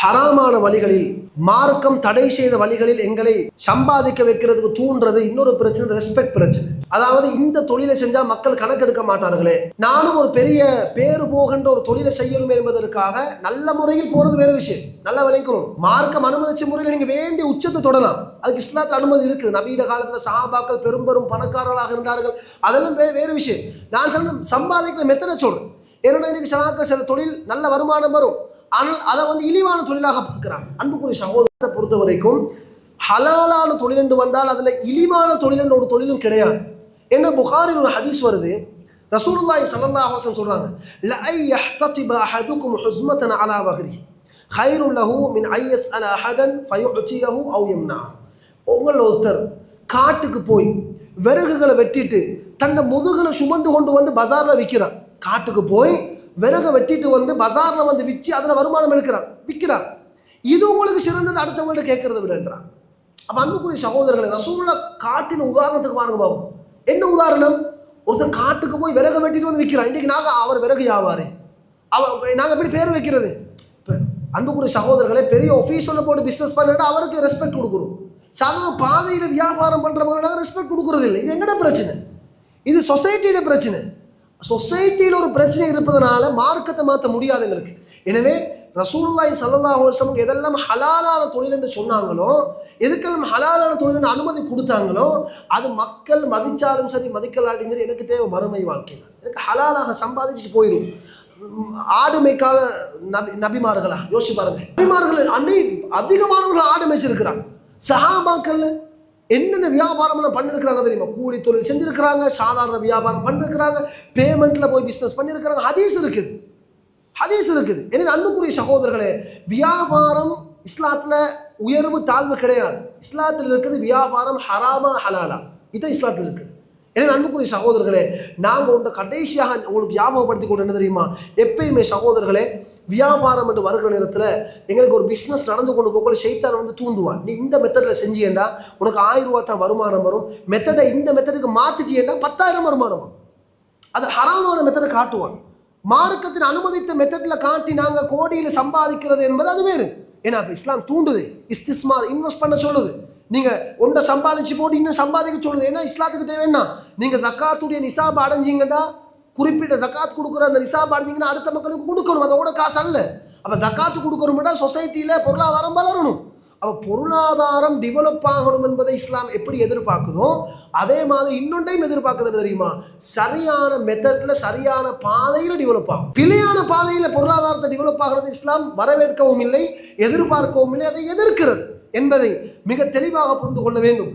ஹராமான வழிகளில் மார்க்கம் தடை செய்த வழிகளில் எங்களை சம்பாதிக்க வைக்கிறதுக்கு தூண்டுறது இன்னொரு பிரச்சனை ரெஸ்பெக்ட் பிரச்சனை. அதாவது இந்த தொழிலை செஞ்சா மக்கள் கணக்கெடுக்க மாட்டார்களே. நானும் ஒரு பெரிய பேரு போகின்ற ஒரு தொழிலை செய்யணும் என்பதற்காக நல்ல முறையில் போறது வேற விஷயம். நல்லா விளைக்கணும் மார்க்கம் அனுமதிச்ச முறையில் நீங்க வேண்டிய உச்சத்தை தொடலாம். அதுக்கு இஸ்லாத்தில் அனுமதி இருக்குது. நவீன காலத்துல சஹாபாக்கள் பெரும்பெரும் பணக்காரர்களாக இருந்தார்கள். அதெல்லாம் வே வேறு விஷயம். நான் சொல்றேன் சம்பாதிக்கிற மெத்தனை சொல்றேன். ஏன்னா இன்னைக்கு சனாக்க சில தொழில் நல்ல வருமானம் வரும். அன் அதை வந்து இழிவான தொழிலாக பார்க்குறாங்க அன்புக்குரிய சகோதரத்தை பொறுத்த வரைக்கும் ஹலாலான தொழில் என்று வந்தால் அதில் இழிவான தொழில் என்ற ஒரு தொழிலும் கிடையாது. ஏன்னா புகாரில் ஒரு ஹதீஸ் வருது. ரசூலுல்லாஹி சல்லல்லாஹு அலைஹி சொல்றாங்க லஐ யஹ்ததிப அஹதுக்கும் ஹுஸ்மத்தன் அலா வஹ்ரி ஹைரு லஹு மின் ஐஎஸ் அல அஹதன் ஃபயுத்தியஹு அவு யம்னா. உங்கள் ஒருத்தர் காட்டுக்கு போய் விறகுகளை வெட்டிட்டு தன்னை முதுகில் சுமந்து கொண்டு வந்து பஜாரில் விற்கிறார். காட்டுக்கு போய் விறகை வெட்டிட்டு வந்து பஜாரில் வந்து விற்று அதில் வருமானம் எடுக்கிறார் விற்கிறார் இது உங்களுக்கு சிறந்தது அடுத்தவங்கள்ட்ட கேட்கறது விடன்றான் அப்போ அன்புக்குரிய சகோதரர்களை ரசூலுல்லா காட்டின உதாரணத்துக்கு பாருங்க பாபு. என்ன உதாரணம்? ஒருத்தர் காட்டுக்கு போய் விறகு வெட்டிட்டு வந்து விற்கிறான் இன்றைக்கி நாங்கள் அவர் விறகு வியாபாரி. அவர் நாங்கள் எப்படி பேர் வைக்கிறது? இப்போ அன்புக்குரிய சகோதரர்களே பெரிய ஒஃபீஸில் போட்டு பிஸ்னஸ் பண்ணிட்டு அவருக்கு ரெஸ்பெக்ட் கொடுக்குறோம். சாதாரண பாதையில் வியாபாரம் பண்ணுறவங்க நாங்கள் ரெஸ்பெக்ட் கொடுக்குறது இல்லை இது எங்கட பிரச்சனை? இது சொசைட்டியோட பிரச்சனை. சொசைட்டியில் ஒரு பிரச்சனை இருப்பதனால மார்க்கத்தை மாற்ற முடியாது எங்களுக்கு. எனவே ரசூல்லாய் ஸல்லல்லாஹு அலைஹி எதெல்லாம் ஹலாலான தொழில் என்று சொன்னாங்களோ எதுக்கெல்லாம் ஹலாலான தொழில் என்று அனுமதி கொடுத்தாங்களோ அது மக்கள் மதித்தாலும் சரி மதிக்கலாட்டியும் சரி எனக்கு தேவை மறுமை வாழ்க்கை தான். எனக்கு ஹலாலாக சம்பாதிச்சுட்டு போயிடும் ஆடு மேய்க்காத நபி நபிமார்களா? யோசிச்சு பாருங்க. நபிமார்கள் அன்னை அதிகமானவர்கள் ஆடு மேய்ச்சிருக்கிறாங்க. சஹாபாக்கள் என்னென்ன வியாபாரம்லாம் பண்ணிருக்கிறாங்க தெரியுமா? கூலி தொழில் செஞ்சிருக்கிறாங்க சாதாரண வியாபாரம் பண்ணிருக்கிறாங்க பேமெண்ட்ல போய் பிஸ்னஸ் பண்ணிருக்கிறாங்க. ஹதீஸ் இருக்குது. ஹதீஸ் இருக்குது. எனவே அன்புக்குரிய சகோதரர்களே வியாபாரம் இஸ்லாத்துல உயர்வு தாழ்வு கிடையாது. இஸ்லாத்தில் இருக்குது வியாபாரம் ஹராமா ஹலாலா. இதுதான் இஸ்லாத்தில் இருக்குது. எனவே அன்புக்குரிய சகோதரர்களே நாங்கள் உண்ட கடைசியாக உங்களுக்கு ஞாபகப்படுத்தி கொண்டு என்ன தெரியுமா? எப்பயுமே சகோதரர்களே வியாபாரம் என்று வருகிற நேரத்தில் எங்களுக்கு ஒரு பிஸ்னஸ் நடந்து கொண்டு போகல ஷைத்தானை வந்து தூண்டுவான். நீ இந்த மெத்தடில் செஞ்சியேண்டா? உனக்கு ஆயிரம் ரூபா தான் வருமானம் வரும். மெத்தடை இந்த மெத்தடுக்கு மாற்றிட்டியேண்டா பத்தாயிரம் வருமானம் வரும். அது ஹராமான மெத்தடை காட்டுவான். மார்க்கத்தின் அனுமதித்த மெத்தடில் காட்டி நாங்கள் கோடியில் சம்பாதிக்கிறது என்பது அது வேறு. ஏன்னா இப்போ இஸ்லாம் தூண்டுது. இஸ்திஸ்மார் இன்வெஸ்ட் பண்ண சொல்லுது. நீங்கள் ஒன்றை சம்பாதிச்சு போட்டு இன்னும் சம்பாதிக்க சொல்லுது. ஏன்னா இஸ்லாத்துக்கு தேவைன்னா நீங்கள் ஜக்காத்துடைய நிசாப் அடைஞ்சிங்கடா குறிப்பிட்ட ஜக்காத் கொடுக்குற அந்த நிசாப் அடைஞ்சிங்கன்னா அடுத்த மக்களுக்கு கொடுக்கணும். அதோட காசு அல்ல. அப்போ ஜக்காத்து கொடுக்கணும்னா சொசைட்டியில் பொருளாதாரம் வளரணும். அப்போ பொருளாதாரம் டெவலப் ஆகணும் என்பதை இஸ்லாம் எப்படி எதிர்பார்க்குதோ அதே மாதிரி இன்னொன்றையும் எதிர்பார்க்குறது தெரியுமா? சரியான மெத்தட்ல சரியான பாதையில் டெவலப் ஆகும். பிழையான பாதையில் பொருளாதாரத்தை டெவலப் ஆகிறது இஸ்லாம் வரவேற்கவும் இல்லை எதிர்பார்க்கவும் இல்லை அதை எதிர்க்கிறது என்பதை மிக தெளிவாக புரிந்து கொள்ள வேண்டும்.